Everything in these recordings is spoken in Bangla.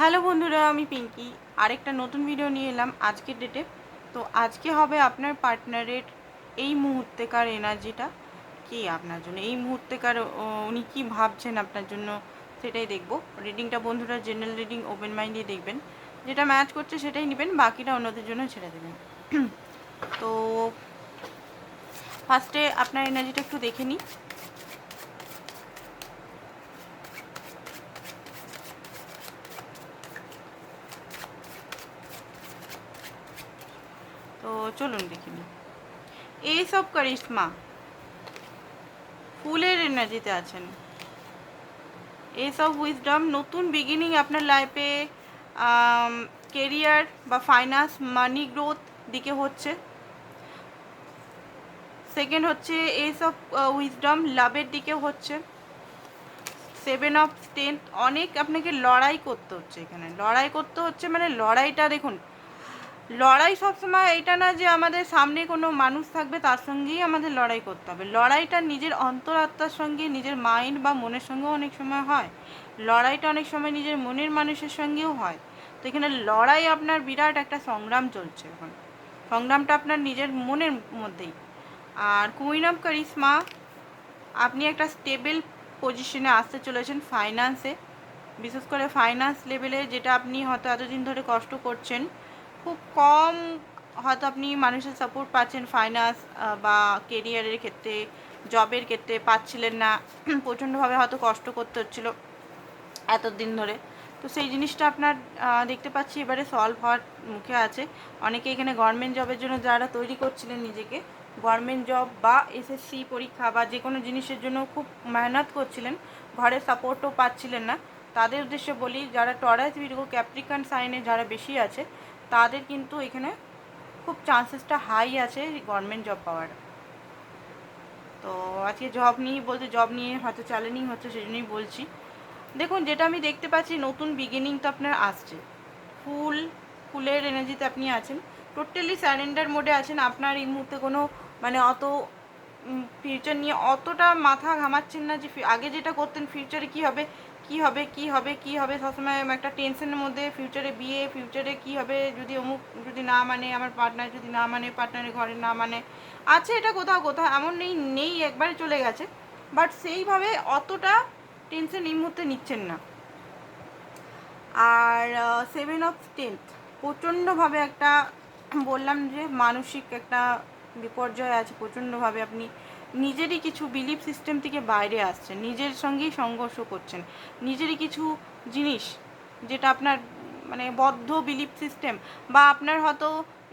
হ্যালো বন্ধুরা, আমি পিঙ্কি। আরেকটা নতুন ভিডিও নিয়ে এলাম আজকের ডেটে তো আজকে হবে আপনার পার্টনারের এই মুহূর্তেকার এনার্জিটা কি আপনার জন্য? এই মুহূর্তেকার উনি কি ভাবছেন আপনার জন্য, সেটাই দেখব। রিডিংটা বন্ধুরা জেনারেল রিডিং ওপেন মাইন্ডে দেখবেন। যেটা ম্যাচ করছে সেটাই নেবেন, বাকিটা অন্যদের জন্য ছেড়ে দেবেন। তো ফার্স্টে আপনার এনার্জিটা একটু দেখে নিই তো চলুন দেখে নিই এইসব কারিশমা ফুলের এনার্জিতে আছেন। এইসব উইজডম নতুন বিগিনিং আপনার লাইফে কেরিয়ার বা ফাইন্যান্স মানি গ্রোথ দিকে হচ্ছে। সেকেন্ড হচ্ছে এইসব উইজডম লাভের দিকে হচ্ছে। সেভেন অফ স্ট্রেংথ অনেক আপনাকে লড়াই করতে হচ্ছে এখানে। লড়াই করতে হচ্ছে মানে লড়াইটা দেখুন লড়াই সবসময় এটা না যে আমাদের সামনে কোনো মানুষ থাকবে, তার সঙ্গেই আমাদের লড়াই করতে হবে। লড়াইটা নিজের অন্তরাত্মার সঙ্গে, নিজের মাইন্ড বা মনের সঙ্গেও অনেক সময় হয়। লড়াইটা অনেক সময় নিজের মনের মানুষের সঙ্গেও হয়। তো এখানে লড়াই আপনার বিরাট একটা সংগ্রাম চলছে এখন। সংগ্রামটা আপনার নিজের মনের মধ্যেই। আর কুইন অফ কারিশমা আপনি একটা স্টেবল পজিশনে আসতে চলেছেন ফাইন্যান্সে বিশেষ করে ফাইন্যান্স লেভেলে যেটা আপনি হয়তো এতদিন ধরে কষ্ট করছেন খুব কম হয়তো আপনি মানুষের সাপোর্ট পাচ্ছেন ফাইন্যান্স বা কেরিয়ারের ক্ষেত্রে জবের ক্ষেত্রে পাচ্ছিলেন না, প্রচণ্ডভাবে হয়তো কষ্ট করতে হচ্ছিল এতদিন ধরে। তো সেই জিনিসটা আপনার দেখতে পাচ্ছি এবারে সলভ হওয়ার মুখে আছে। অনেকে এখানে গভর্নমেন্ট জবের জন্য যারা তৈরি করছিলেন নিজেকে গভর্নমেন্ট জব বা এসএসসি পরীক্ষা বা যে কোনো জিনিসের জন্য খুব মেহনত করছিলেন, ঘরের সাপোর্টও পাচ্ছিলেন না। তাদের উদ্দেশ্যে বলি, যারা টরাস ভিডিও ক্যাপ্রিকান, সাইনে যারা বেশি আছে তাদের কিন্তু এখানে খুব চান্সেসটা হাই আছে গভর্নমেন্ট জব পাওয়ার। তো আজকে জব নিয়ে বলতে জব নিয়ে হয়তো চ্যালেঞ্জিং হচ্ছে সেই জন্যই বলছি। দেখুন, যেটা আমি দেখতে পাচ্ছি, নতুন বিগিনিং তো আপনার আসছে। ফুল, ফুলের এনার্জিতে আপনি আছেন। টোটালি স্যারেন্ডার মোডে আছেন। আপনার এই মুহূর্তে কোনো মানে অত ফিউচার নিয়ে অতটা মাথা ঘামাচ্ছেন না যে, আগে যেটা করতেন ফিউচারে কি হবে? কি হবে কি হবে কি হবে, সবসময় একটা টেনশনের মধ্যে ফিউচারে বিয়ে ফিউচারে কি হবে, যদি অমুক যদি না মানে আমার পার্টনার যদি না মানে পার্টনারের ঘরে না মানে। আছে এটা কোথাও কোথাও, এমন নেই নেই, একবারে চলে গেছে। বাট সেইভাবে অতটা টেনশন এই মুহূর্তে নিচ্ছেন না। আর সেভেন অফ টেন্থ প্রচণ্ডভাবে একটা বললাম যে মানসিক একটা বিপর্যয় আছে, প্রচণ্ডভাবে আপনি নিজেরই কিছু বিলিফ সিস্টেম থেকে বাইরে আসছেন নিজের সঙ্গেই সংঘর্ষ করছেন। নিজেরই কিছু জিনিস যেটা আপনার মানে বদ্ধ বিলিফ সিস্টেম বা আপনার হয়তো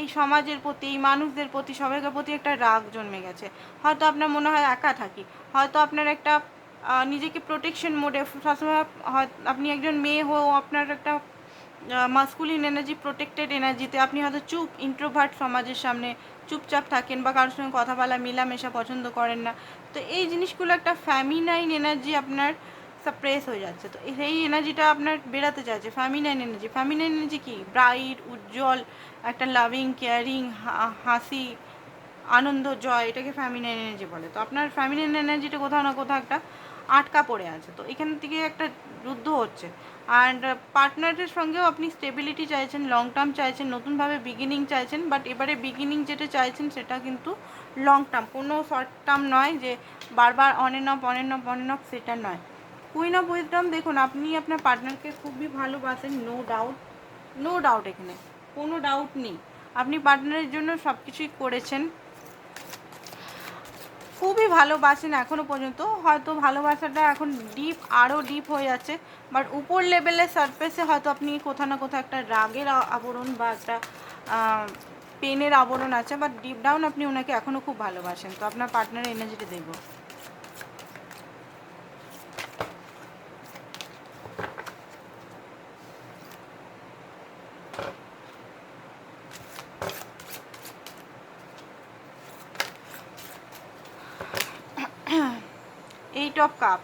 এই সমাজের প্রতি, এই মানুষদের প্রতি, সবাইকার প্রতি একটা রাগ জন্মে গেছে। হয়তো আপনার মনে হয় একা থাকি, হয়তো আপনার একটা নিজেকে প্রোটেকশন মোডে সবসময় হয়, আপনি একজন মেয়ে হয়েও আপনার একটা মাস্কুলিন এনার্জি প্রোটেক্টেড এনার্জিতে আপনি হয়তো চুপ ইন্ট্রোভার্ট সমাজের সামনে চুপচাপ থাকেন বা কারোর সঙ্গে কথা বলা, মেলামেশা পছন্দ করেন না। তো এই জিনিসগুলো একটা ফ্যামিনাইন এনার্জি আপনার সাপ্রেস হয়ে যাচ্ছে। তো সেই এনার্জিটা আপনার বেড়াতে চাইছে ফ্যামিনাইন এনার্জি ফ্যামিনাইন এনার্জি কি? ব্রাইট উজ্জ্বল, একটা লাভিং কেয়ারিং হাসি আনন্দ, জয়, এটাকে ফ্যামিনাইন এনার্জি বলে। তো আপনার ফ্যামিনাইন এনার্জিটা কোথাও না কোথাও একটা আটকা পড়ে আছে। তো এখান থেকে একটা যুদ্ধ হচ্ছে। অ্যান্ড পার্টনারের সঙ্গেও আপনি স্টেবিলিটি চাইছেন লং টার্ম চাইছেন, নতুনভাবে বিগিনিং চাইছেন বাট এবারে বিগিনিং যেটা চাইছেন সেটা কিন্তু লং টার্ম কোনো শর্ট টার্ম নয় যে বারবার on and off on and off on and off সেটা নয়। কুইন অফ উইজডম দেখুন, আপনি আপনার পার্টনারকে খুবই ভালোবাসেন নো ডাউট নো ডাউট এখানে। কোনো ডাউট নেই। আপনি পার্টনারের জন্য সব কিছুই করেছেন। খুবই ভালোবাসেন এখনও পর্যন্ত। হয়তো ভালোবাসাটা এখন ডিপ আরও ডিপ হয়ে যাচ্ছে। বাট উপর লেভেলের সারফেসে হয়তো আপনি কোথাও না কোথাও একটা রাগের আবরণ বা একটা পেনের আবরণ আছে। বাট ডিপ ডাউন আপনি ওনাকে এখনও খুব ভালোবাসেন। তো আপনার পার্টনারের এনার্জিটা দেখব of cup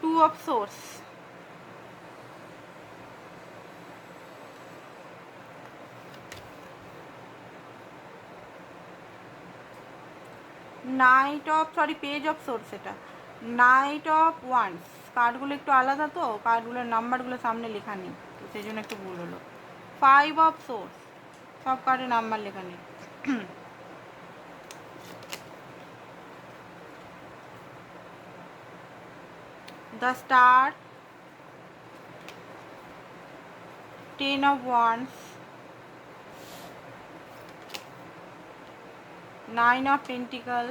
two of swords knight of sorry page of swords এটা. নাইট অফ ওয়ান্স কার্ডগুলো একটু আলাদা তো কার্ডগুলোর নাম্বারগুলো সামনে লেখা নেই, তো সেই জন্য একটু ভুল হলো। ফাইভ অফ সোর্স সব কার্ডে নাম্বার লেখা নেই। The star ten of wands nine of pentacle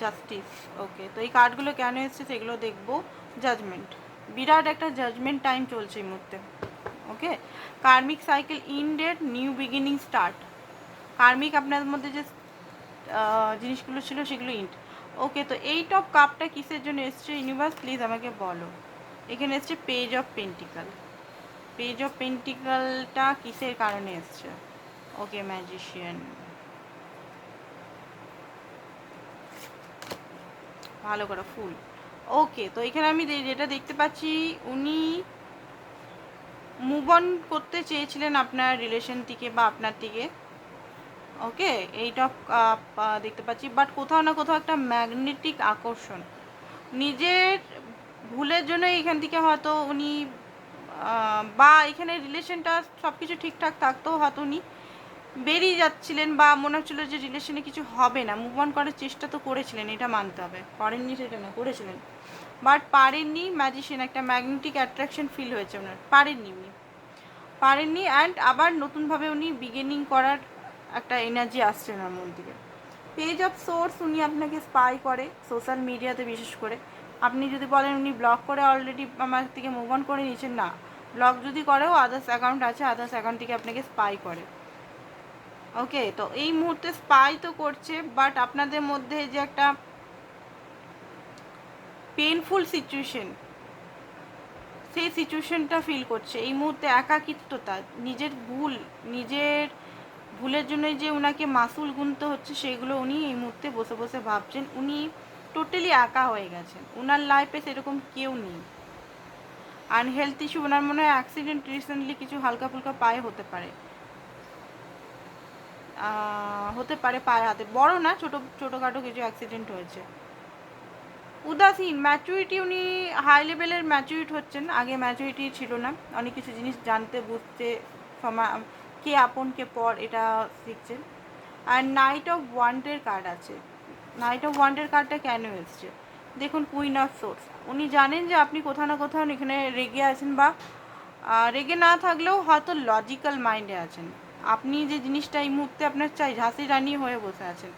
justice okay তো এই কার্ডগুলো কেন এসছে সেগুলো দেখব। জাজমেন্ট বিরাট একটা জাজমেন্ট টাইম চলছে এই মুহূর্তে। Okay karmic cycle ended new beginning start karmic আপনার মধ্যে যে জিনিসগুলো ছিল সেগুলো ইন্ট ওকে তো এই টপ কাপটা কিসের জন্য এসছে? ইউনিভার্স প্লিজ আমাকে বলো। এখানে এসছে page of pentacle page of পেন্টিকালটা কিসের কারণে এসছে? ওকে ম্যাজিশিয়ান ভালো করে, ফুল। ওকে তো এখানে আমি যেটা দেখতে পাচ্ছি, উনি মুভ অন করতে চেয়েছিলেন আপনার রিলেশন থেকে বা আপনার থেকে ওকে এইটা দেখতে পাচ্ছি। বাট কোথাও না কোথাও একটা ম্যাগনেটিক আকর্ষণ। নিজের ভুলের জন্য এখান থেকে হয়তো উনি বা এখানে রিলেশনটা সব কিছু ঠিকঠাক থাকতেও হয়তো উনি বেরিয়ে যাচ্ছিলেন বা মনে হচ্ছিল যে রিলেশনে কিছু হবে না। মুভ অন করার চেষ্টা তো করেছিলেন, এটা মানতে হবে। করেননি সেটা না, করেছিলেন। বাট পারেননি ম্যাজিশিয়ান একটা ম্যাগনেটিক অ্যাট্রাকশন ফিল হয়েছে ওনার। পারেননি উনি। পারেননি অ্যান্ড আবার নতুনভাবে উনি বিগিনিং করার একটা এনার্জি আসছে ওনার মন থেকে। পেজ অফ সোর্স উনি আপনাকে স্পাই করে সোশ্যাল মিডিয়াতে বিশেষ করে। আপনি যদি বলেন উনি ব্লক করে অলরেডি আমার থেকে মুভ অন করে নিয়েছেন, না। ব্লক যদি করেও আদার্স অ্যাকাউন্ট আছে আদার্স অ্যাকাউন্ট থেকে আপনাকে স্পাই করে। ওকে তো এই মুহূর্তে স্পাই তো করছে বাট আপনাদের মধ্যে যে একটা পেনফুল সিচুয়েশন সেই সিচুয়েশনটা ফিল করছে। এই মুহূর্তে একাকিত্বতা, নিজের ভুল, নিজের ভুলের জন্য যে ওনাকে মাসুল গুনতে হচ্ছে, সেগুলো উনি এই মুহূর্তে বসে বসে ভাবছেন। উনি টোটালি একা হয়ে গেছেন। ওনার লাইফে সেরকম কেউ নেই। আনহেলথ ইস্যু ওনার মনে হয় অ্যাক্সিডেন্ট রিসেন্টলি কিছু হালকা ফুলকা পায়ে হতে পারে। হতে পারে পায়ে হাতে। বড় না, ছোট, ছোটোখাটো কিছু অ্যাক্সিডেন্ট হয়েছে। উদাসীন ম্যাচুরিটি উনি হাই লেভেলের ম্যাচুরিট হচ্ছেন। আগে ম্যাচুরিটি ছিল না। অনেক কিছু জিনিস জানতে, বুঝতে কে আপন, কে পর এটা শিখছেন। আর নাইট অফ ওয়ান্টের কার্ড আছে। নাইট অফ ওয়ান্টের কার্ডটা কেন এসছে? দেখুন কুইন অফ সোর্স উনি জানেন যে আপনি কোথাও না কোথাও এখানে রেগে আছেন বা রেগে না থাকলেও হয়তো লজিক্যাল মাইন্ডে আছেন। আপনি যে জিনিসটা এই মুহূর্তে আপনার চাই, ঝাঁসি রানী হয়ে বসে আছেন।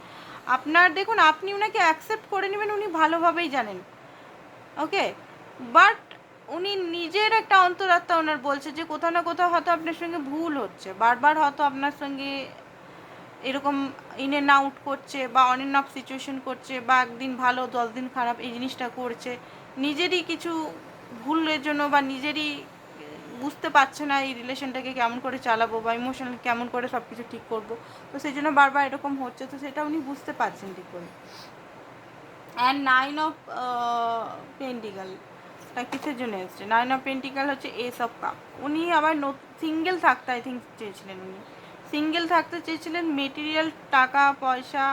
আপনার, দেখুন, আপনি ওনাকে অ্যাকসেপ্ট করে নেবেন, উনি ভালোভাবেই জানেন। ওকে বাট উনি নিজের একটা অন্তরাত্মা ওনার বলছে যে, কোথাও না কোথাও হয়তো আপনার সঙ্গে ভুল হচ্ছে। বারবার হয়তো আপনার সঙ্গে এরকম ইন এন্ড আউট করছে বা অন এন্ড অফ সিচুয়েশন করছে বা একদিন ভালো, দশ দিন খারাপ এই জিনিসটা করছে। নিজেরই কিছু ভুলের জন্য বা নিজেরই বুঝতে পারছে না এই রিলেশনটাকে কেমন করে চালাবো বা ইমোশনাল কেমন করে সব কিছু ঠিক করব। তো সেই জন্য বারবার এরকম হচ্ছে, তো সেটা উনি বুঝতে পারছেন ঠিক করে। অ্যান্ড নাইন অফ পেন্টিকাল তা কিসের জন্য এসছে? নাইন অফ পেন্টিকাল হচ্ছে এস অফ কাপ উনি আবার সিঙ্গেল থাকতে আই থিঙ্ক চেয়েছিলেন উনি। সিঙ্গেল থাকতে চেয়েছিলেন মেটেরিয়াল টাকা, পয়সা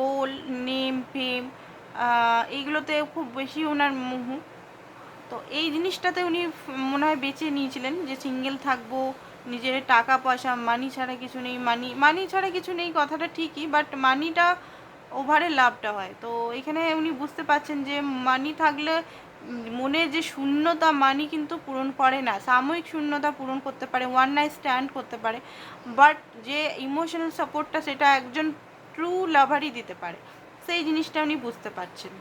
গোল নেম ফেম এইগুলোতে খুব বেশি ওনার মোহ। তো এই জিনিসটাতে উনি মনে হয় বেছে নিয়েছিলেন যে সিঙ্গেল থাকব, নিজের টাকা পয়সা মানি ছাড়া কিছু নেই মানি মানি ছাড়া কিছু নেই, কথাটা ঠিকই বাট মানিটা ওভারে লাভটা হয়। তো এখানে উনি বুঝতে পারছেন যে মানি থাকলে মনে যে শূন্যতা মানি কিন্তু পূরণ করে না, সাময়িক শূন্যতা পূরণ করতে পারে ওয়ান নাইট স্ট্যান্ড করতে পারে বাট যে ইমোশনাল সাপোর্টটা সেটা একজন ট্রু লাভারই দিতে পারে। সেই জিনিসটা উনি বুঝতে পারছেন।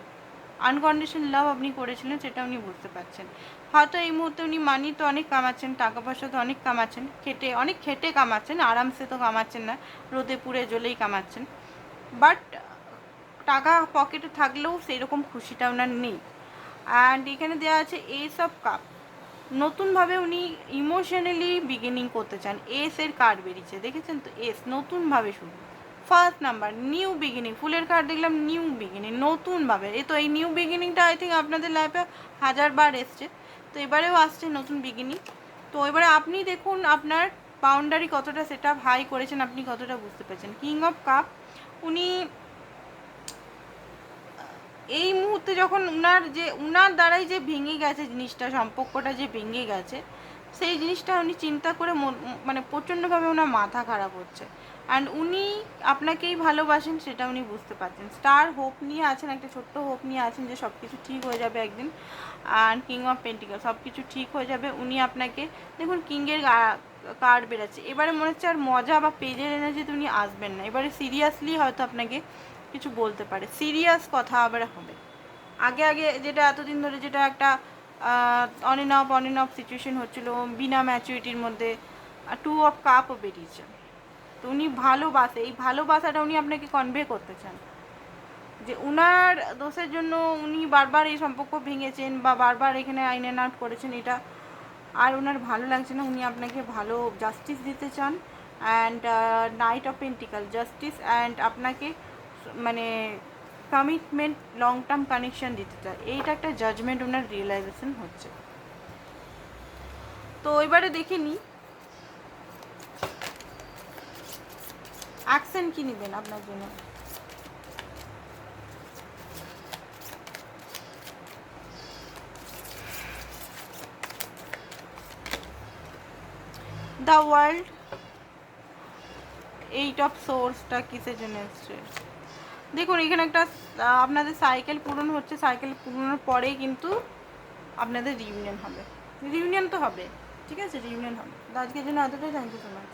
আনকন্ডিশন লাভ আপনি করেছিলেন সেটা উনি বুঝতে পারছেন। হয়তো এই মুহূর্তে উনি মানি তো অনেক কামাচ্ছেন, টাকা পয়সা তো অনেক কামাচ্ছেন, খেটে, অনেক খেটে কামাচ্ছেন, আরামসে তো কামাচ্ছেন না, রোদে পুড়ে জ্বলেই কামাচ্ছেন। বাট টাকা পকেটে থাকলেও সেই রকম খুশিটা ওনার নেই। অ্যান্ড এখানে দেওয়া আছে এস অফ কাপ নতুনভাবে উনি ইমোশনালি বিগিনিং করতে চান। এস এর কার্ড বেরিয়েছে। দেখেছেন তো? এস নতুনভাবে শুরু। ফার্স্ট নাম্বার নিউ বিগিনিং ফুলের কার্ড দেখলাম নিউ বিগিনিং নতুনভাবে। এ তো এই নিউ বিগিনিংটা আই থিঙ্ক আপনাদের লাইফে হাজারবার এসছে। তো এবারেও আসছে নতুন বিগিনিং তো এবারে আপনি দেখুন আপনার বাউন্ডারি কতটা সেটা হাই করেছেন, আপনি কতটা বুঝতে পেরেছেন। কিং অফ কাপ উনি, এই মুহূর্তে যখন উনার যে, উনার দ্বারাই যে ভেঙে গেছে জিনিসটা, সম্পর্কটা যে ভেঙে গেছে, সেই জিনিসটা উনি চিন্তা করে মানে প্রচণ্ডভাবে ওনার মাথা খারাপ হচ্ছে। অ্যান্ড উনি আপনাকেই ভালোবাসেন, সেটা উনি বুঝতে পারছেন। স্টার হোপ নিয়ে আছেন, একটা ছোট্ট হোপ নিয়ে আছেন যে সব কিছু ঠিক হয়ে যাবে একদিন। অ্যান্ড কিং অফ পেন্টিকাল সব কিছু ঠিক হয়ে যাবে। উনি আপনাকে, দেখুন কিংয়ের কার্ড বেরাচ্ছে। এবারে মনে হচ্ছে আর মজা বা পেজের এনার্জিতে উনি আসবেন না। এবারে সিরিয়াসলি হয়তো আপনাকে কিছু বলতে পারে। সিরিয়াস কথা আবার হবে। আগে আগে যেটা এতদিন ধরে যেটা একটা on off on off situation হচ্ছিল, বিনা ম্যাচুরিটির মধ্যে টু অফ কাপও বেরিয়েছে। তো উনি ভালোবাসে, এই ভালোবাসাটা উনি আপনাকে কনভে করতে চান। যে উনার দোষের জন্য উনি বারবার এই সম্পর্ক ভেঙেছেন বা বারবার এখানে আইন এন আউট করেছেন, এটা আর ওনার ভালো লাগছে না। উনি আপনাকে ভালো জাস্টিস দিতে চান and knight of pentacle justice and আপনাকে মানে কমিটমেন্ট লং টার্ম কানেকশন দিতে চায়। এইটা একটা জাজমেন্ট ওনার রিয়েলাইজেশন হচ্ছে। তো এবারে দেখে নিই অ্যাকশন কি নেবেন আপনার জন্য? দ্য ওয়ার্ল্ড এইট অফ সোর্সটা কিসের জন্য এসছে? দেখুন, এখানে একটা আপনাদের সাইকেল পূরণ হচ্ছে সাইকেল পূরণের পরেই কিন্তু আপনাদের রিউনিয়ন হবে। রিউনিয়ন তো হবে, ঠিক আছে? রিউনিয়ন হবে। আজকের জন্য এতটাই। Thank you so much